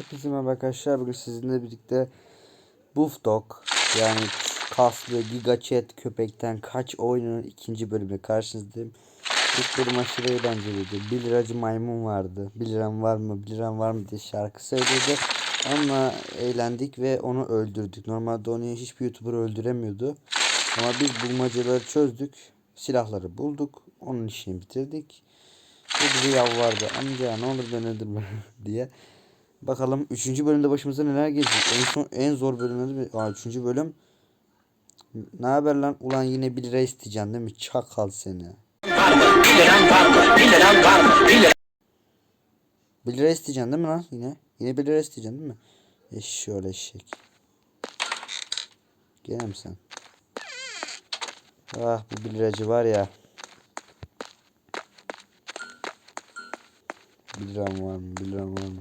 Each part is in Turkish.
Hepinize merhaba arkadaşlar. Bugün sizinle birlikte Buff Dog yani kaslı Giga Chat köpekten kaç oyunun ikinci bölümü karşınızdayım. İlk bölüm aşırı eğlenceliydi. 1 liracı maymun vardı. 1 liram var mı 1 liram var mı diye şarkı söyledi. Onunla eğlendik ve onu öldürdük. Normalde onu hiçbir YouTuber öldüremiyordu. Ama biz bulmacaları çözdük. Silahları bulduk. Onun işini bitirdik. Ve bize yalvardı. Amca ne olur beni öldürme diye. Bakalım 3. bölümde başımıza neler gelecek. En son en zor bölümleri Aa 3. bölüm. Ne haber lan? Ulan yine 1 lira isteyeceksin değil mi? Çakal seni. 1 lira isteyeceksin değil mi lan yine? Yine 1 lira isteyeceksin değil mi? Eşşoğlu eşek. Gene mi sen? Ah bu 1 liracı var ya. 1 liram var mı? 1 liram var mı?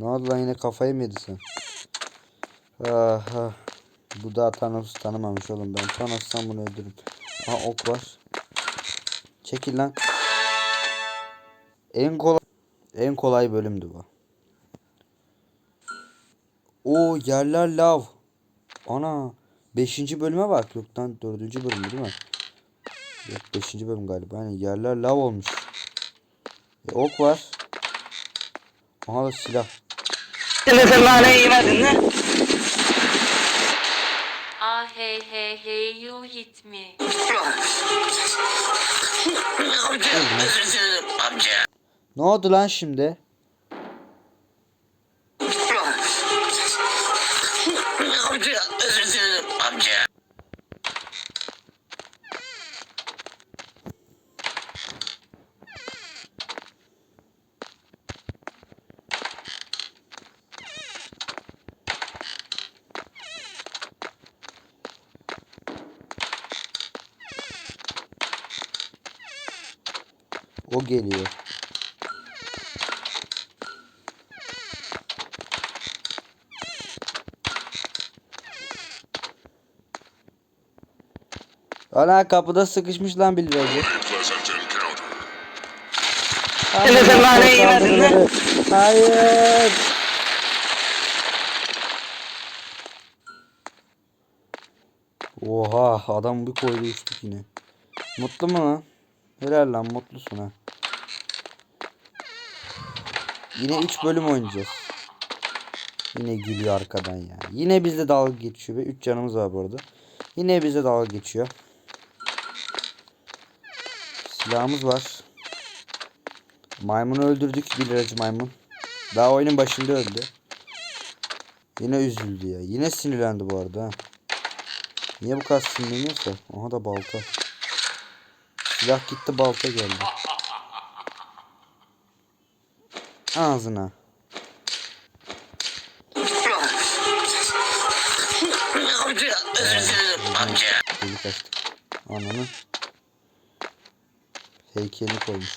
Ne oldu lan yine kafayı mı yedi sen? Ah, ah. Bu da Thanos'u tanımamış oğlum ben. Thanos'tan bunu öldürürüm. Aha ok var. Çekil lan. En kolay en kolay bölümdü bu. O yerler lav. Ana. Beşinci bölüme bak. Yok lan dördüncü bölüm değil mi? Yok beşinci bölüm galiba. Yani yerler lav olmuş. E, ok var. Aha da silah. Ah hey hey hey you hit me. Ne oldu lan şimdi? O geliyor. Ana kapıda sıkışmış lan bir liracı. Pleasant encounter. Hayır. Hayır. Oha adam bir koydu uçtuk yine. Mutlu mu lan? Helal lan mutlusun ha. Yine 3 bölüm oynayacağız. Yine gülüyor arkadan ya. Yine bizde dalga geçiyor ve 3 canımız var bu arada. Yine bize dalga geçiyor. Silahımız var. Maymunu öldürdük. Bir liracı maymun. Daha oyunun başında öldü. Yine üzüldü ya. Yine sinirlendi bu arada. ha. Niye bu kadar sinirleniyorsa? Aha da balta. Silah gitti balta geldi. Ağzına. Deli kaçtık. Ananı. Heykelini koymuş.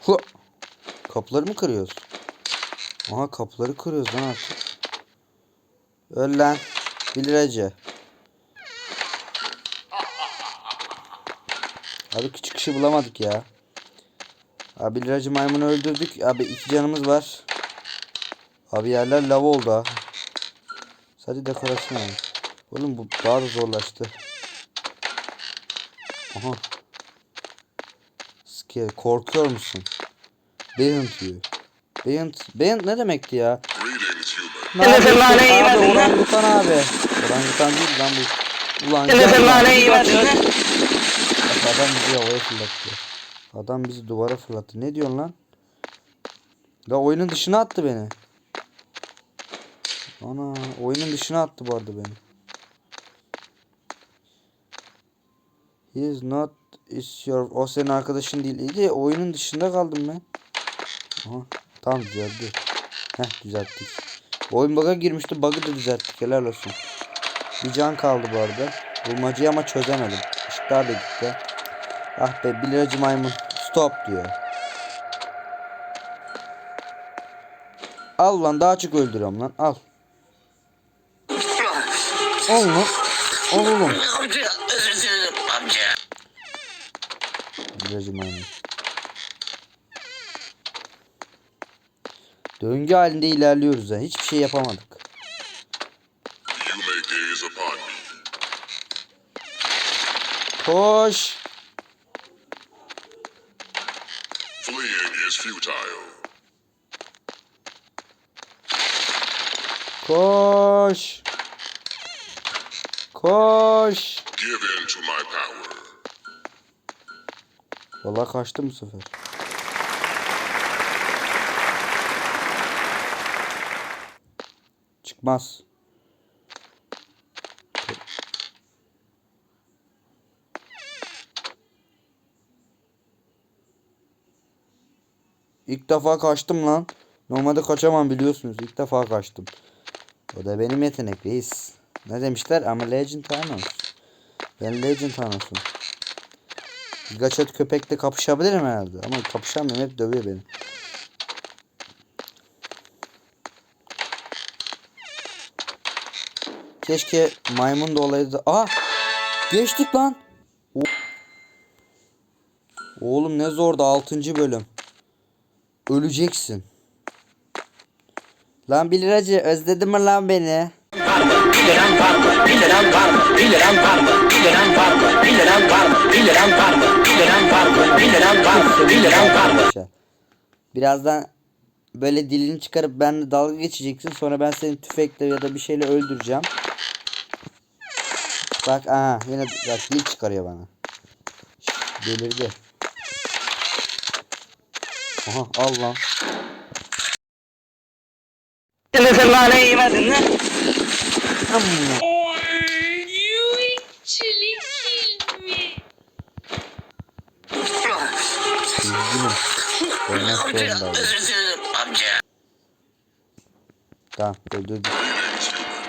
Hu! Kapıları mı kırıyoruz? Aha kapıları kırıyoruz lan artık. Öl lan. 1 liracı. Abi küçük kişi bulamadık ya. Abi 1 liracı maymunu öldürdük. Abi iki canımız var. Abi yerler lav oldu ha. Sadece dekorasyon yani. Oğlum bu daha da zorlaştı. Aha. Scare. Korkuyor musun? Beyant diyor. Beyant. Beyant ne demekti ya? Ne yapıyorsun abi orangutan abi. Orangutan değil lan bu. Ulan gel. Bak adam bizi havaya fırlattı. Adam bizi duvara fırlattı. Ne diyorsun lan? Ya oyunun dışına attı beni. Ana oyunun dışına attı bu arada beni. He is not is your o senin arkadaşın değil. İyi de oyunun dışında kaldım ben. Aha tamam düzeldi. Heh düzelttik. Oyun bug'a girmişti. Bug'ı da düzelttik. Helal olsun. Bir can kaldı bu arada. Bulmacayı ama çözemedim. Işıklar da gitti. Ah be bir liracı maymun. Stop diyor. Al lan daha çok öldürüyorum lan. Al. Al lan. Al oğlum. Bir liracı maymun. Döngü halinde ilerliyoruz ya. Hiçbir şey yapamadık. Koş. Koş. Koş. Vallahi kaçtım bu sefer. Çıkmaz. İlk defa kaçtım lan. Normalde kaçamam biliyorsunuz. İlk defa kaçtım. O da benim yetenek reis. Ne demişler? Ama Legend Thanos. Ben Legend Thanos'um. Gaçet köpekle kapışabilirim herhalde. Ama kapışamıyorum hep dövüyor beni. Keşke maymun da olaydı. Aa! Geçtik lan. Oğlum ne zordu 6. bölüm. Öleceksin. Lan bir liracı özledin mi lan beni? Arkadaşlar. Birazdan böyle dilini çıkarıp benimle dalga geçeceksin. Sonra ben seni tüfekle ya da bir şeyle öldüreceğim. Bak aha yine bak dil çıkarıyor bana. Delirdi. Aha al lan. Amma. You actually killed me. Üzgünüm. Ölmek zorundayım. Tamam öldürdüm.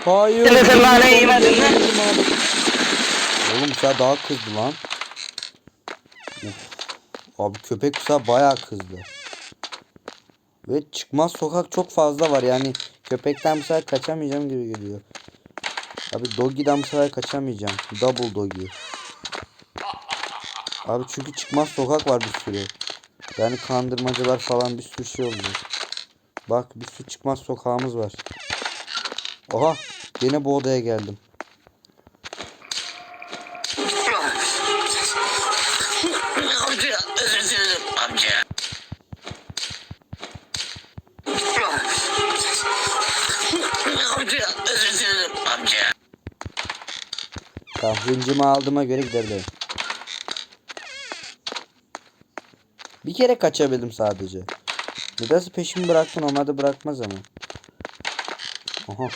Hayır. Oğlum sen daha kızdı lan. Abi köpek sefer bayağı kızdı. Ve çıkmaz sokak çok fazla var yani köpekten bu sefer kaçamayacağım gibi geliyor. Abi doggy'den bu sefer kaçamayacağım. Double doggy. Abi çünkü çıkmaz sokak var bir sürü. Yani kandırmacılar falan bir sürü şey oluyor. Bak bir sürü çıkmaz sokağımız var. Oha gene bu odaya geldim. Tamam hıncımı aldığıma göre gidebilirim. Bir kere kaçabildim sadece. Nedense peşimi bıraktı normalde bırakmaz ama. Aha.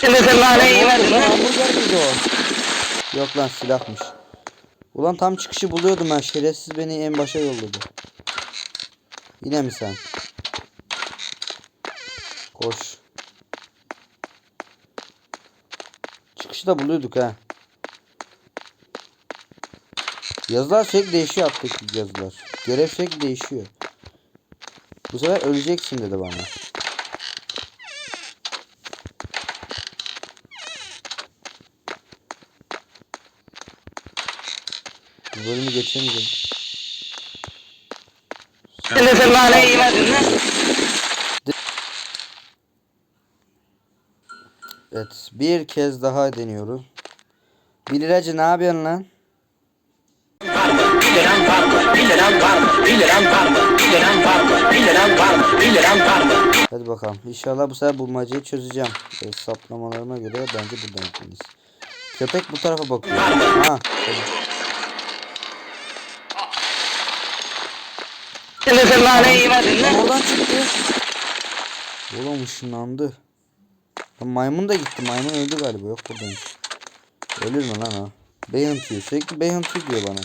What a Lan hamburger miydi o? Yok lan silahmış. Ulan tam çıkışı buluyordum ben. Şerefsiz beni en başa yolladı. Yine mi sen? Koş. Çıkışı da buluyorduk ha. Yazılar sürekli değişiyor alttaki yazılar. Görev sürekli değişiyor. Bu sefer öleceksin dedi bana. Bu bölümü geçemeyeceğim. Evet bir kez daha deniyoruz. Bir liracı ne yapıyorsun lan? Hadi bakalım. İnşallah bu sefer bulmacayı çözeceğim. Hesaplamalarıma göre bence buradan gitmeliyiz. Köpek bu tarafa bakıyor. Ha. oradan çıktı. Oğlum ışınlandı. Lan maymun da gitti. Maymun öldü galiba. Yok buradaymış. Ölür mü lan o? Beğentiyor. Sürekli beğentiyor diyor bana.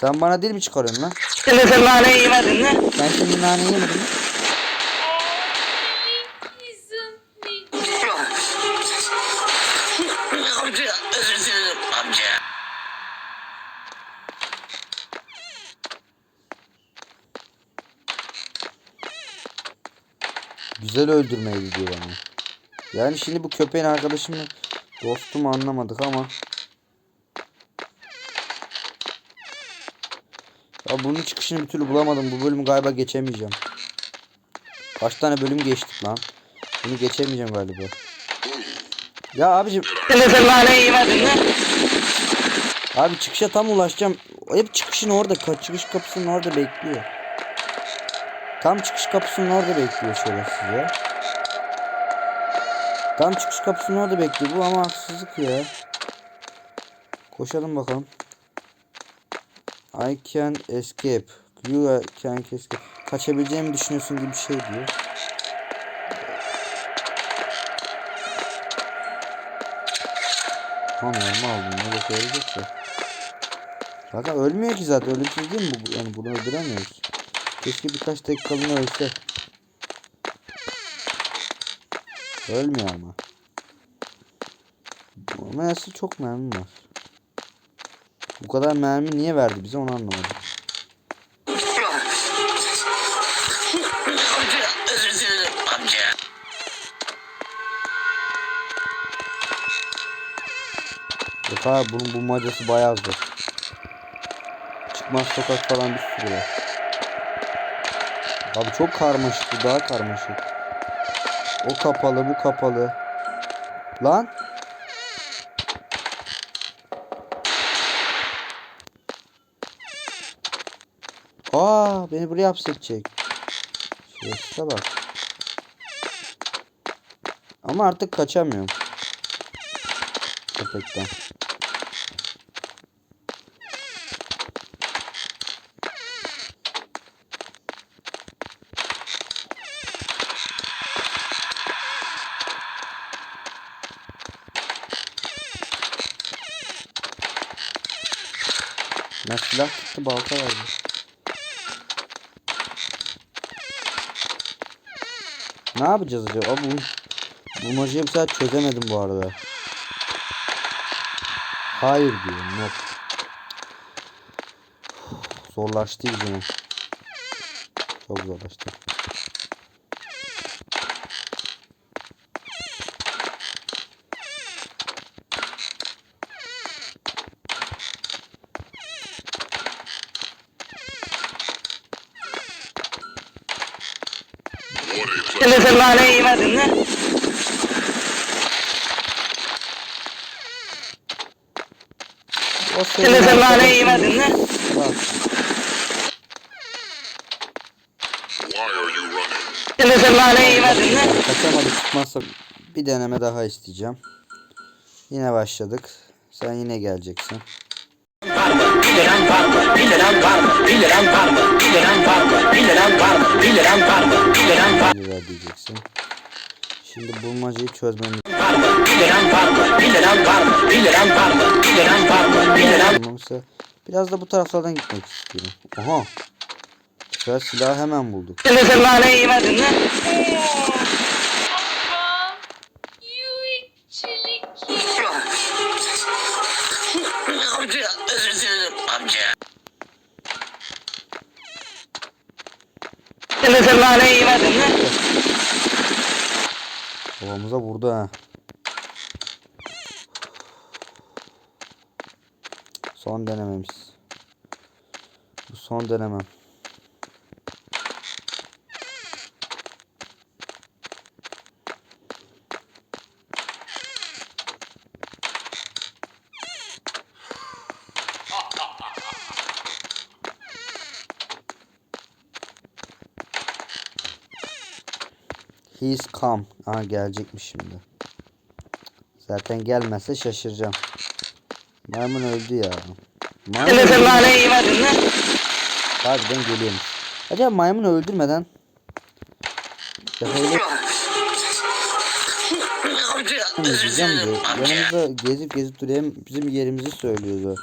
Sen bana dil mi çıkarıyorsun lan? Sen şimdi nane yemedin mi? Isn't me? Güzel öldürmeydi diyor bana. Yani şimdi bu köpeğin arkadaşım mı? Dostum anlamadık ama. Abi bunun çıkışını bir türlü bulamadım. Bu bölümü galiba geçemeyeceğim. Kaç tane bölüm geçtik lan. Bunu geçemeyeceğim galiba. Ya abicim Abi çıkışa tam ulaşacağım. Hep çıkışın orada. Çıkış kapısının orada bekliyor. Tam çıkış kapısının orada bekliyor şerefsiz ya. Tam çıkış kapısının orada bekliyor. Bu ama haksızlık ya. Koşalım bakalım. I can escape. You can escape. Kaçabileceğimi düşünüyorsun gibi bir şey diyor. Tamam aldım. Ne boka yarayacak ki? Zaten ölmüyor ki zaten. Ölümsüz değil mi bu? Yani bunu öldüremiyoruz. Keşke birkaç dakikalığına ölse. Ölmüyor ama. Ama çok mermi var. Bu kadar mermi niye verdi bize onu anlamadım. Yok bunun bulmacası bayağı zor. Çıkmaz sokak falan bir sürü var. Abi çok karmaşık bu daha karmaşık. O kapalı bu kapalı. Lan. Beni buraya hapsedecek. Şurası bak. Ama artık kaçamıyorum. Köpekten. Ben silah tuttu balta verdi. Ne yapacağız acaba? Bu bulmacayı bir saat çözemedim bu arada. Hayır diyor. Not. Zorlaştı iyice. Çok zorlaştı. What a pleasure. O senin arkadaşın- Bak, Why are you running? Kaçamadık çıkmazsa bir deneme daha isteyeceğim. Yine başladık. Sen yine geleceksin. 1 liram var mı? 1 liram var mı? 1 liram var mı? 1 liram var mı? 1 liram var mı? 1 liram var mı? 1 liram var 1 lira diyeceksin. Şimdi bulmacayı çözmemiz var mı? 1 liram var mı? 1 liram var mı? 1 liram var mı? 1 liram var mı? 1 liram lazım. Biraz da bu taraflardan gitmek istiyorum. Oha. Güzel silahı hemen bulduk. Amca özür dilerim amca. Babamıza vurdu ha. Son denememiz. Bu son denemem. He's come. Aha gelecekmiş şimdi. Zaten gelmezse şaşıracağım. Maymun öldü ya. Maymun. Harbiden geliyormuş. Acaba maymun öldürmeden Defayla diyeceğim de yanımızda gezip gezip duruyor bizim yerimizi söylüyordu.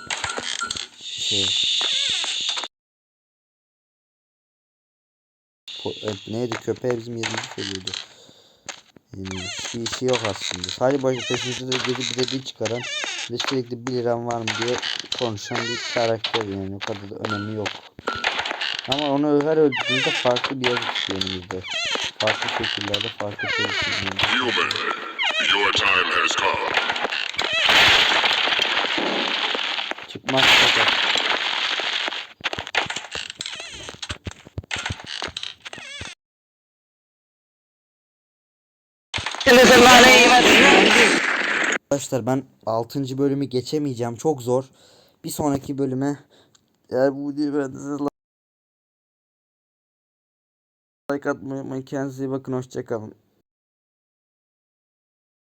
Şey. Po- e, neydi köpeğe bizim yerimizi söylüyordu. Yani hiçbir işi yok aslında. Sadece başı peşimizde de gezip bize dil çıkaran ve sürekli 1 liram var mı diye konuşan bir karakter yani o kadar da önemi yok. Ama onu her öldürdüğümüzde farklı bir yazı çıkıyor önümüzde. Farklı şekillerde farklı çıkıyor. Human, your time has come. Çıkmaz fakat. Arkadaşlar ben 6. bölümü geçemeyeceğim. Çok zor. Bir sonraki bölüme eğer bu videoyu beğendiyseniz like atmayı unutmayın. Kendinize iyi bakın. Hoşçakalın.